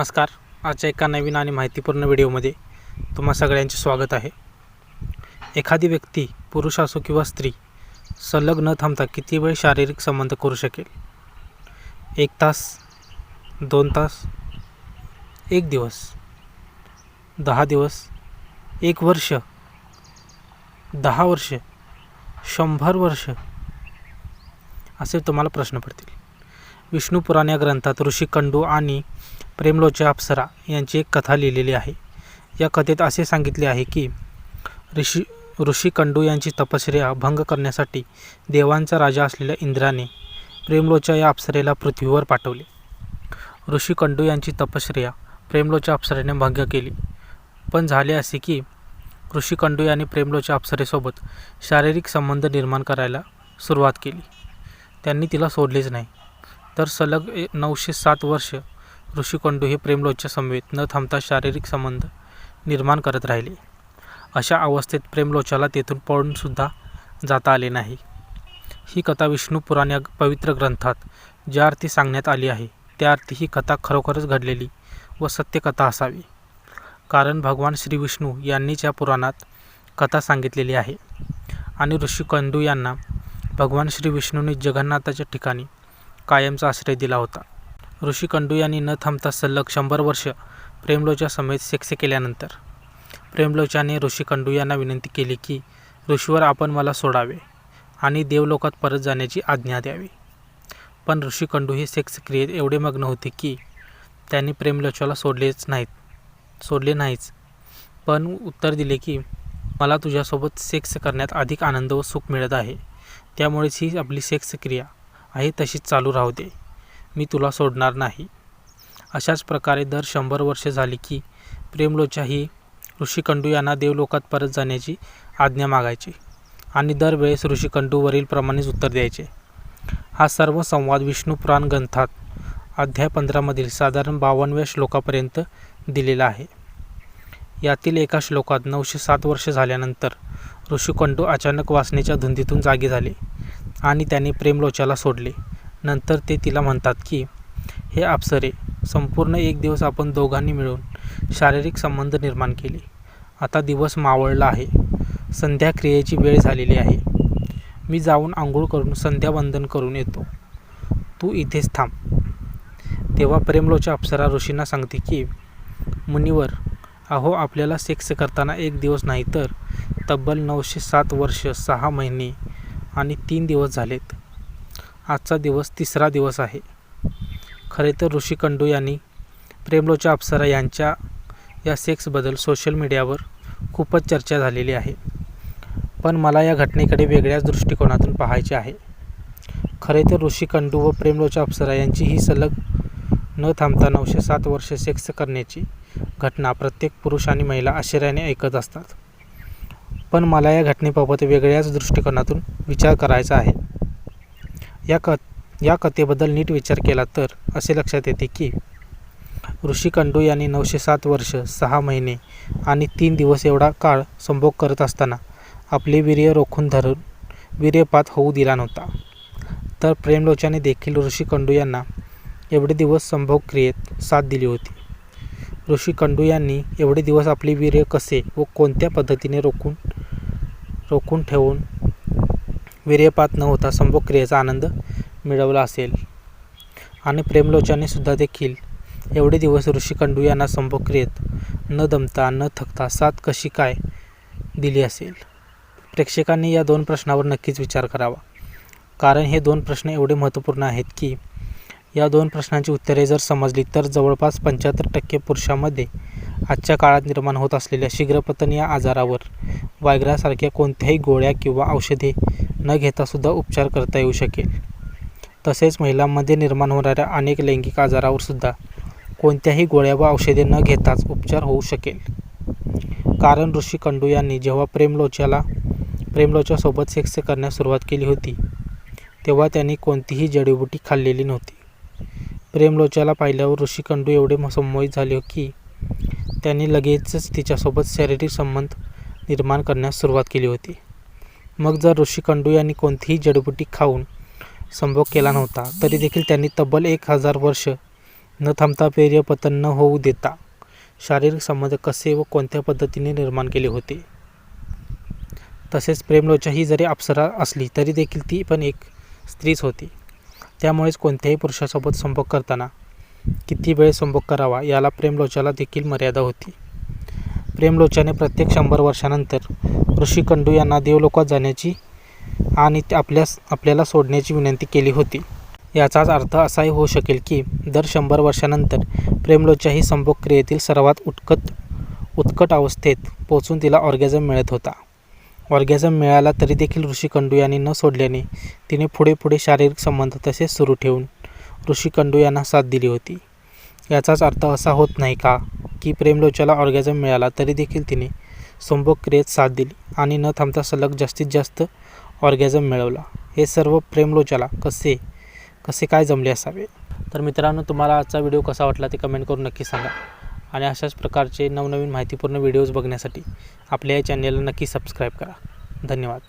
नमस्कार. आजच्या एका नवीन आणि माहितीपूर्ण व्हिडिओमध्ये तुम्हा सगळ्यांचे स्वागत आहे. एखादी व्यक्ती पुरुष असो किंवा स्त्री सलग न थांबता किती वेळ शारीरिक संबंध करू शकेल? एक तास दोन तास एक दिवस दहा दिवस एक वर्ष दहा वर्ष शंभर वर्ष? असे तुम्हाला प्रश्न पडतील. विष्णू पुराण या ग्रंथात ऋषिकंडू आणि प्रेमलोच्या अप्सरा यांची एक कथा लिहिलेली आहे. या कथेत असे सांगितले आहे की ऋषी ऋषिकंडू यांची तपश्चर्या भंग करण्यासाठी देवांचा राजा असलेल्या इंद्राने प्रेमलोच्या या अप्सरेला पृथ्वीवर पाठवले. ऋषिकंडू यांची तपश्चर्या प्रेमलोच्या अप्सरेने भंग केली. पण झाले असे की ऋषिकंडू यांनी प्रेमलोच्या अप्सरेसोबत शारीरिक संबंध निर्माण करायला सुरुवात केली. त्यांनी तिला सोडलेच नाही. तर सलग ए नऊशे सात वर्ष ऋषिकोंडू हे प्रेमलोच्या समवेत न थांबता शारीरिक संबंध निर्माण करत राहिले. अशा अवस्थेत प्रेमलोचाला तेथून पळूनसुद्धा जाता आले नाही. ही कथा विष्णू पुराण या पवित्र ग्रंथात ज्या अर्थी सांगण्यात आली आहे त्या अर्थी ही कथा खरोखरच घडलेली व सत्यकथा असावी. कारण भगवान श्री विष्णू यांनीच या पुराणात कथा सांगितलेली आहे. आणि ऋषिकंडू यांना भगवान श्री विष्णूने जगन्नाथाच्या ठिकाणी कायमचा आश्रय दिला होता. ऋषी कंडू यांनी न थांबता सलग शंभर वर्ष प्रेमलोच्या समेत सेक्स केल्यानंतर प्रेमलोचाने ऋषी कंडू यांना विनंती केली की ऋषीवर आपण मला सोडावे आणि देवलोकात परत जाण्याची आज्ञा द्यावी. पण ऋषी कंडू हे सेक्स क्रियेत एवढे मग्न होते की त्यांनी प्रेमलोचाला सोडलेच नाहीत सोडले नाहीच. पण उत्तर दिले की मला तुझ्यासोबत सेक्स करण्यात अधिक आनंद व सुख मिळत आहे. त्यामुळेच ही आपली सेक्स क्रिया आहे तशीच चालू राहू दे. मी तुला सोडणार नाही. अशाच प्रकारे दर शंभर वर्षे झाली की प्रेमलोचा ही ऋषिकंडू यांना देवलोकात परत जाण्याची आज्ञा मागायची आणि दरवेळेस ऋषिकंडू वरीलप्रमाणेच उत्तर द्यायचे. हा सर्व संवाद विष्णू पुराण ग्रंथात अध्याय पंधरामधील साधारण बावनव्या श्लोकापर्यंत दिलेला आहे. यातील एका श्लोकात नऊशे सात वर्ष झाल्यानंतर ऋषिकंडू अचानक वासनेच्या धुंदीतून जागे झाले. आणि त्याने प्रेमलोचाला सोडले. नंतर ते तिला म्हणतात की हे अप्सरे संपूर्ण एक दिवस आपण दोघांनी मिळून शारीरिक संबंध निर्माण केले. आता दिवस मावळला आहे. संध्याक्रियेची वेळ झालेली आहे. मी जाऊन आंघोळ करून संध्यावंदन करून येतो. तू इथेच थांब. तेव्हा प्रेमलोच्या अप्सरा ऋषींना सांगते की मुनिवर अहो आपल्याला सेक्स करताना एक दिवस नाही तर तब्बल नऊशे सात वर्ष सहा महिने आणि तीन दिवस झालेत. आजचा दिवस तिसरा दिवस आहे. खरे तर ऋषी कंडू यांनी प्रेमलोच्या अप्सरा यांच्या या सेक्सबद्दल सोशल मीडियावर खूपच चर्चा झालेली आहे. पण मला या घटनेकडे वेगळ्याच दृष्टिकोनातून पाहायचे आहे. खरे तर ऋषी कंडू व प्रेमलोच्या अप्सरा यांची ही सलग न थांबता नऊशे सात वर्ष सेक्स करण्याची घटना प्रत्येक पुरुष आणि महिला आश्चर्याने ऐकत असतात. पण मला या घटनेबाबत वेगळ्याच दृष्टिकोनातून विचार करायचा आहे. या क या कथेबद्दल नीट विचार केला तर असे लक्षात येते की ऋषी कंडू यांनी नऊशे सात वर्ष सहा महिने आणि तीन दिवस एवढा काळ संभोग करत असताना आपले वीर्य रोखून धरून वीर्यपात होऊ दिला नव्हता. तर प्रेमलोचाने देखील ऋषी कंडू यांना एवढे दिवस संभोग क्रियेत साथ दिली होती. ऋषी कंडू यांनी एवढे दिवस आपले वीर्य कसे व कोणत्या पद्धतीने रोखून रोखून ठेवून वीर्यपात न होता संभोग क्रियेचा आनंद मिळवला असेल. आणि प्रेमलोचाने सुद्धा देखील एवढे दिवस ऋषी कंडू यांना संभोग क्रियेत न दमता न थकता साथ कशी काय दिली असेल? प्रेक्षकांनी या दोन प्रश्नावर नक्कीच विचार करावा. कारण हे दोन प्रश्न एवढे महत्त्वपूर्ण आहेत की या दोन प्रश्नांची उत्तरे जर समजली तर जवळपास पंच्याहत्तर टक्के पुरुषांमध्ये आजच्या काळात निर्माण होत असलेल्या शीघ्रपतन या आजारावर वायग्रासारख्या कोणत्याही गोळ्या किंवा औषधे न घेतासुद्धा उपचार करता येऊ शकेल. तसेच महिलांमध्ये निर्माण होणाऱ्या अनेक लैंगिक आजारावरसुद्धा कोणत्याही गोळ्या व औषधे न घेताच उपचार होऊ शकेल. कारण ऋषी कंडू यांनी जेव्हा प्रेमलोच्याला प्रेमलोच्यासोबत सेक्स करण्यास सुरुवात केली होती तेव्हा त्यांनी कोणतीही जडीबुटी खाल्लेली नव्हती. प्रेमलोच्याला पाहिल्यावर ऋषी कंडू एवढे संमोहित झाले की त्यांनी लगेचच तिच्यासोबत शारीरिक संबंध निर्माण करण्यास सुरुवात केली होती. मग जर ऋषी कंडू यांनी कोणतीही जडीबुटी खाऊन संभोग केला नव्हता तरी देखील त्यांनी तब्बल एक हजार वर्ष न थांबता पेर्यपतन न होऊ देता शारीरिक संबंध कसे व कोणत्या पद्धतीने निर्माण केले होते? तसेच प्रेमलोचा ही जरी अप्सरा असली तरी देखील ती पण एक स्त्रीच होती. त्यामुळेच कोणत्याही पुरुषासोबत संभोग करताना किती वेळ संभोग करावा याला प्रेमलोचाला देखील मर्यादा होती. प्रेमलोचाने प्रत्येक शंभर वर्षानंतर ऋषिकंडू यांना देवलोकात जाण्याची आणि ते आपल्यास आपल्याला सोडण्याची विनंती केली होती. याचाच अर्थ असाही होऊ शकेल की दर शंभर वर्षानंतर प्रेमलोचा ही संभोग क्रियेतील सर्वात उत्कट उत्कट अवस्थेत पोचून तिला ऑर्गॅझम मिळत होता. ऑर्गॅझम मिळाला तरी देखील ऋषिकंडू यांनी न सोडल्याने तिने पुढे पुढे शारीरिक संबंध तसेच सुरू ठेवून ऋषी कंडू यांना साथ दिली होती. याचाच अर्थ असा होत नाही का की प्रेमलोचाला ऑर्गॅझम मिळाला तरी देखील तिने संभोग क्रियेत साथ दिली आणि न थांबता सलग जास्तीत जास्त ऑर्गॅझम मिळवला. हे सर्व प्रेमलोचाला कसे कसे काय जमले असावे? तर मित्रांनो तुम्हाला आजचा व्हिडिओ कसा वाटला ते कमेंट करून नक्की सांगा. आणि अशाच प्रकारचे नवनवीन माहितीपूर्ण व्हिडिओज बघण्यासाठी आपल्या या चॅनेलला नक्की सबस्क्राईब करा. धन्यवाद.